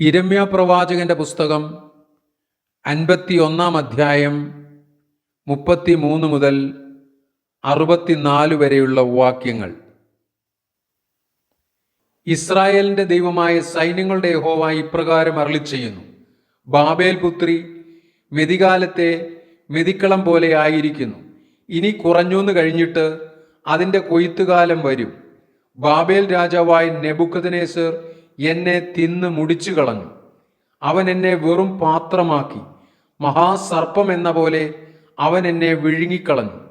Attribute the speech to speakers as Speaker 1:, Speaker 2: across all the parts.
Speaker 1: ഇരമ്യ പ്രവാചകന്റെ പുസ്തകം അൻപത്തി ഒന്നാം അധ്യായം മുപ്പത്തി മൂന്ന് മുതൽ അറുപത്തിനാല് വരെയുള്ള വാക്യങ്ങൾ. ഇസ്രായേലിന്റെ ദൈവമായ സൈന്യങ്ങളുടെ യഹോവ ഇപ്രകാരം അരളി ചെയ്യുന്നു ബാബേൽ പുത്രി മെതികാലത്തെ മെതിക്കളം പോലെ ആയിരിക്കുന്നു. ഇനി കുറഞ്ഞൂന്ന് കഴിഞ്ഞിട്ട് അതിന്റെ കൊയ്ത്തുകാലം വരും. ബാബേൽ രാജാവായ നെബുക്കദനേസർ എന്നെ തിന്ന് മുടിച്ചു കളഞ്ഞു. അവൻ എന്നെ വെറും പാത്രമാക്കി. മഹാസർപ്പം എന്ന പോലെ അവൻ എന്നെ വിഴുങ്ങിക്കളഞ്ഞു.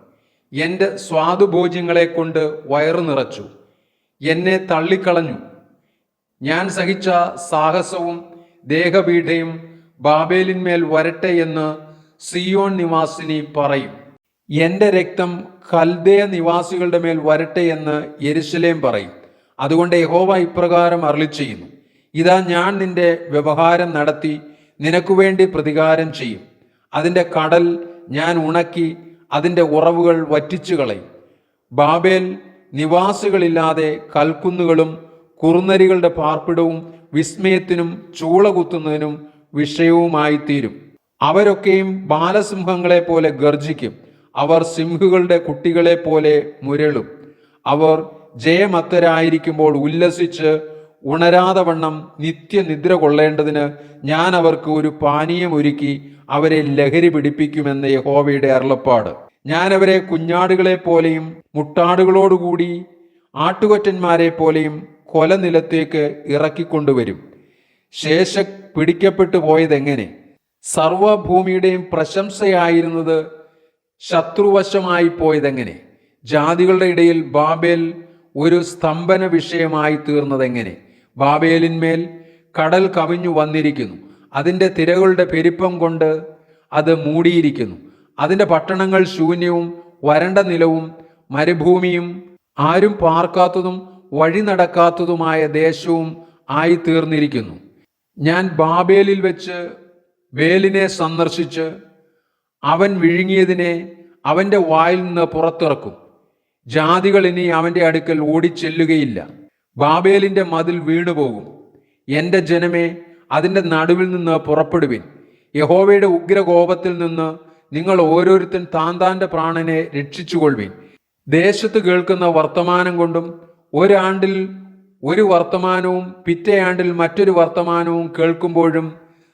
Speaker 1: എന്റെ സ്വാദുഭോജ്യങ്ങളെ കൊണ്ട് വയറു നിറച്ചു. എന്നെ തള്ളിക്കളഞ്ഞു. ഞാൻ സഹിച്ച സാഹസവും ദേഹപീഠയും ബാബേലിന്മേൽ വരട്ടെ എന്ന് സിയോൺ നിവാസിനി പറയും. എന്റെ രക്തം കൽദേ നിവാസികളുടെ മേൽ വരട്ടെ എന്ന് യെരുശലേം പറയും. അതുകൊണ്ട് യഹോവ ഇപ്രകാരം അരളി ചെയ്യുന്നു ഇതാ ഞാൻ നിന്റെ വ്യവഹാരം നടത്തി നിനക്കു വേണ്ടി പ്രതികാരം ചെയ്യും. അതിന്റെ കടൽ ഞാൻ ഉണക്കി അതിന്റെ ഉറവുകൾ വറ്റിച്ചു കളയും. ബാബേൽ നിവാസികളില്ലാതെ കൽക്കുന്നുകളും കുറുനരികളുടെ പാർപ്പിടവും വിസ്മയത്തിനും ചൂളകുത്തുന്നതിനും കുത്തുന്നതിനും വിഷയവുമായി തീരും അവരൊക്കെയും ബാലസിംഹങ്ങളെ പോലെ ഗർജിക്കും അവർ സിംഹുകളുടെ കുട്ടികളെ പോലെ മുരളും. അവർ ജയമത്തരായിരിക്കുമ്പോൾ ഉല്ലസിച്ച് ഉണരാതെ വണ്ണം നിത്യനിദ്ര കൊള്ളേണ്ടതിന് ഞാൻ അവർക്ക് ഒരു പാനീയം ഒരുക്കി അവരെ ലഹരി പിടിപ്പിക്കുമെന്ന് യഹോവയുടെ അരുളപ്പാട്. ഞാൻ അവരെ കുഞ്ഞാടുകളെ പോലെയും മുട്ടാടുകളോടുകൂടി ആട്ടുകൊറ്റന്മാരെ പോലെയും കൊലനിലത്തേക്ക് ഇറക്കിക്കൊണ്ടുവരും. ശേഷ പിടിക്കപ്പെട്ടു പോയതെങ്ങനെ? സർവഭൂമിയുടെയും പ്രശംസയായിരുന്നത് ശത്രുവശമായി പോയതെങ്ങനെ? ജാതികളുടെ ഇടയിൽ ബാബേൽ ഒരു സ്തംഭന വിഷയമായി തീർന്നതെങ്ങനെ? ബാബേലിന്മേൽ കടൽ കവിഞ്ഞു വന്നിരിക്കുന്നു. അതിന്റെ തിരകളുടെ പെരുപ്പം കൊണ്ട് അത് മൂടിയിരിക്കുന്നു. അതിന്റെ പട്ടണങ്ങൾ ശൂന്യവും വരണ്ട നിലവും മരുഭൂമിയും ആരും പാർക്കാത്തതും വഴി നടക്കാത്തതുമായ ദേശവും ആയി തീർന്നിരിക്കുന്നു ഞാൻ ബാബേലിൽ വെച്ച് വേലിനെ സന്ദർശിച്ച് അവൻ വിഴുങ്ങിയതിനെ അവന്റെ വായിൽ നിന്ന് പുറത്തിറക്കും. ജാതികൾ ഇനി അവന്റെ അടുക്കൽ ഓടിച്ചെല്ലുകയില്ല. ബാബേലിന്റെ മതിൽ വീണുപോകും. എന്റെ ജനമേ അതിന്റെ നടുവിൽ നിന്ന് പുറപ്പെടുവിൻ. യഹോവയുടെ ഉഗ്രകോപത്തിൽ നിന്ന് നിങ്ങൾ ഓരോരുത്തൻ താന്താന്റെ താന്റെ പ്രാണനെ രക്ഷിച്ചുകൊള്ളുവിൻ. ദേശത്ത് കേൾക്കുന്ന വർത്തമാനം കൊണ്ടും ഒരാണ്ടിൽ ഒരു വർത്തമാനവും പിറ്റേയാണ്ടിൽ മറ്റൊരു വർത്തമാനവും കേൾക്കുമ്പോഴും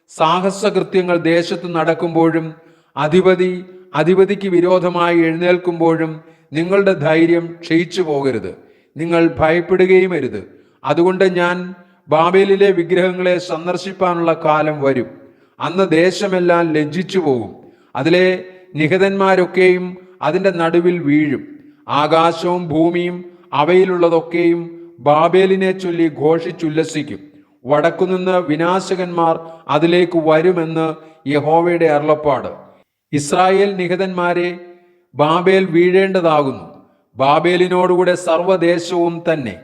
Speaker 1: സാഹസകൃത്യങ്ങൾ ദേശത്ത് നടക്കുമ്പോഴും അധിപതി അധിപതിക്ക് വിരോധമായി എഴുന്നേൽക്കുമ്പോഴും നിങ്ങളുടെ ധൈര്യം ക്ഷയിച്ചു പോകരുത്. നിങ്ങൾ ഭയപ്പെടുകയും അരുത്. അതുകൊണ്ട് ഞാൻ ബാബേലിലെ വിഗ്രഹങ്ങളെ സന്ദർശിപ്പാനുള്ള കാലം വരും. അന്ന് ദേശമെല്ലാം ലജ്ജിച്ചു പോകും. അതിലെ നിഹതന്മാരൊക്കെയും അതിന്റെ നടുവിൽ വീഴും. ആകാശവും ഭൂമിയും അവയിലുള്ളതൊക്കെയും ബാബേലിനെ ചൊല്ലി ഘോഷിച്ചുല്ലസിക്കും. വടക്കുനിന്ന് വിനാശകന്മാർ അതിലേക്ക് വരുമെന്ന് യഹോവയുടെ അരുളപ്പാട്. Israel നിഹതന്മാരെ Babel വീഴേണ്ടതാകുന്നു. ബാബേലിനോടുകൂടെ സർവദേശവും തന്നെ.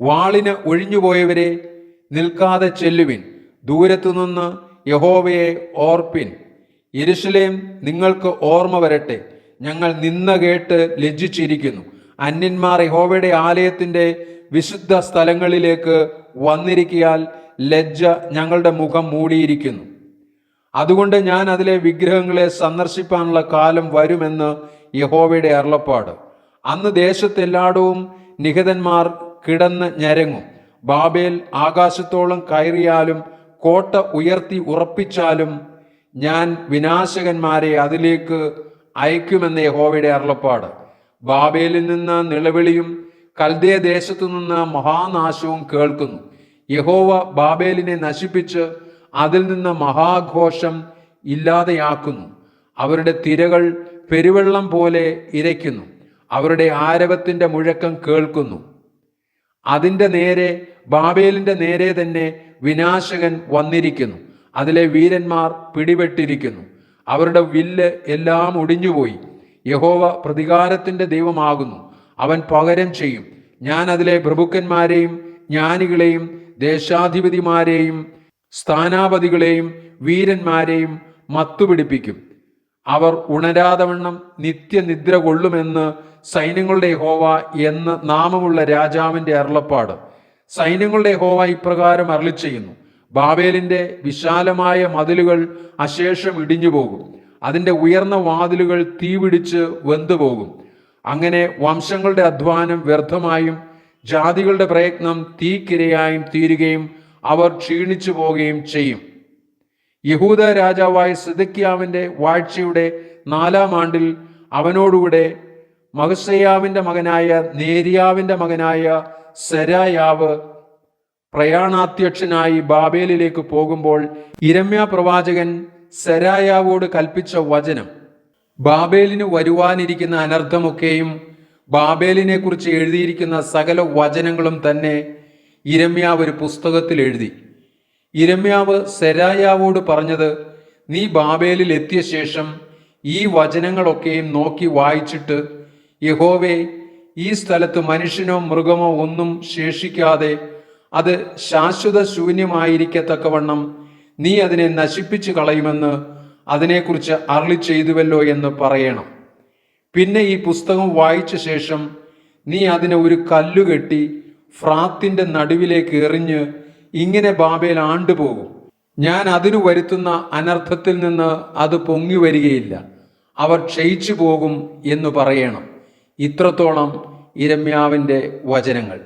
Speaker 1: വാളിന് ഒഴിഞ്ഞുപോയവരെ നിൽക്കാതെ ചെല്ലുവിൻ. ദൂരത്തുനിന്ന് യഹോവയെ ഓർപ്പിൻ. യെരുശലേം നിങ്ങൾക്ക് ഓർമ്മ വരട്ടെ. ഞങ്ങൾ നിന്ന കേട്ട് ലജ്ജിച്ചിരിക്കുന്നു. അന്യന്മാർ യഹോവയുടെ ആലയത്തിന്റെ വിശുദ്ധ സ്ഥലങ്ങളിലേക്ക് വന്നിരിക്കിയാൽ ലജ്ജ ഞങ്ങളുടെ മുഖം മൂടിയിരിക്കുന്നു. അതുകൊണ്ട് ഞാൻ അതിലെ വിഗ്രഹങ്ങളെ സന്ദർശിപ്പാനുള്ള കാലം വരുമെന്ന് യഹോവയുടെ അരുളപ്പാട്. അന്ന് ദേശത്തെല്ലായിടവും നിഹിതന്മാർ കിടന്ന് ഞരങ്ങും. ബാബേൽ ആകാശത്തോളം കയറിയാലും കോട്ട ഉയർത്തി ഉറപ്പിച്ചാലും ഞാൻ വിനാശകന്മാരെ അതിലേക്ക് അയക്കുമെന്ന് യഹോവയുടെ അരുളപ്പാട്. ബാബേലിൽ നിന്ന് നിലവിളിയും കൽദേ ദേശത്തു നിന്ന് മഹാനാശവും കേൾക്കുന്നു. യഹോവ ബാബേലിനെ നശിപ്പിച്ച് അതിൽ നിന്ന് മഹാഘോഷം ഇല്ലാതെയാക്കുന്നു. അവരുടെ തിരകൾ പെരുവെള്ളം പോലെ ഇരയ്ക്കുന്നു. അവരുടെ ആരവത്തിന്റെ മുഴക്കം കേൾക്കുന്നു. അതിന്റെ നേരെ ബാബേലിന്റെ നേരെ തന്നെ വിനാശകൻ വന്നിരിക്കുന്നു. അതിലെ വീരന്മാർ പിടിപെട്ടിരിക്കുന്നു. അവരുടെ വില്ല് എല്ലാം ഒടിഞ്ഞുപോയി. യഹോവ പ്രതികാരത്തിന്റെ ദൈവമാകുന്നു. അവൻ പകരം ചെയ്യും. ഞാൻ അതിലെ പ്രഭുക്കന്മാരെയും ജ്ഞാനികളെയും ദേശാധിപതിമാരെയും സ്ഥാനാപതികളെയും വീരന്മാരെയും മത്തുപിടിപ്പിക്കും. അവർ ഉണരാതവണ്ണം നിത്യനിദ്ര കൊള്ളുമെന്ന് സൈന്യങ്ങളുടെ ഹോവ എന്ന് നാമമുള്ള രാജാവിന്റെ അരുളപ്പാട്. സൈന്യങ്ങളുടെ ഹോവ ഇപ്രകാരം അരളി ചെയ്യുന്നു ബാബേലിന്റെ വിശാലമായ മതിലുകൾ അശേഷം ഇടിഞ്ഞു പോകും അതിന്റെ ഉയർന്ന വാതിലുകൾ തീപിടിച്ച് വെന്തുപോകും. അങ്ങനെ വംശങ്ങളുടെ അധ്വാനം വ്യർത്ഥമായും ജാതികളുടെ പ്രയത്നം തീക്കിരയായും തീരുകയും അവർ ക്ഷീണിച്ചു പോവുകയും ചെയ്യും. യഹൂദ രാജാവായ സിദക്കിയാവിന്റെ വാഴ്ചയുടെ നാലാം ആണ്ടിൽ അവനോടുകൂടെ മഹസയാവിന്റെ മകനായ നേരിയാവിന്റെ മകനായ സെരായാവ് പ്രയാണാധ്യക്ഷനായി ബാബേലിലേക്ക് പോകുമ്പോൾ ഇരമ്യ പ്രവാചകൻ സെരായാവോട് കൽപ്പിച്ച വചനം. ബാബേലിന് വരുവാനിരിക്കുന്ന അനർത്ഥമൊക്കെയും ബാബേലിനെ കുറിച്ച് എഴുതിയിരിക്കുന്ന സകല വചനങ്ങളും തന്നെ ഇരമ്യാവ് ഒരു പുസ്തകത്തിൽ എഴുതി. ഇരമ്യാവ് സെരായാവോട് പറഞ്ഞത് നീ ബാബേലിൽ എത്തിയ ശേഷം ഈ വചനങ്ങളൊക്കെയും നോക്കി വായിച്ചിട്ട് യഹോവേ ഈ സ്ഥലത്ത് മനുഷ്യനോ മൃഗമോ ഒന്നും ശേഷിക്കാതെ അത് ശാശ്വത ശൂന്യമായിരിക്കത്തക്കവണ്ണം നീ അതിനെ നശിപ്പിച്ചു കളയുമെന്ന് അതിനെക്കുറിച്ച് അരളി ചെയ്തുവല്ലോ എന്ന് പറയണം. പിന്നെ ഈ പുസ്തകം വായിച്ച ശേഷം നീ അതിനെ ഒരു കല്ലുകെട്ടി ഫ്രാത്തിന്റെ നടുവിലേക്ക് എറിഞ്ഞ് ഇങ്ങനെ ബാബേൽ ആണ്ടുപോകും ഞാൻ അതിനു വരുത്തുന്ന അനർത്ഥത്തിൽ നിന്ന് അത് പൊങ്ങി വരികയില്ല. അവർ ക്ഷയിച്ചു പോകും എന്ന് പറയണം. ഇത്രത്തോളം ഇരമ്യാവിന്റെ വചനങ്ങൾ.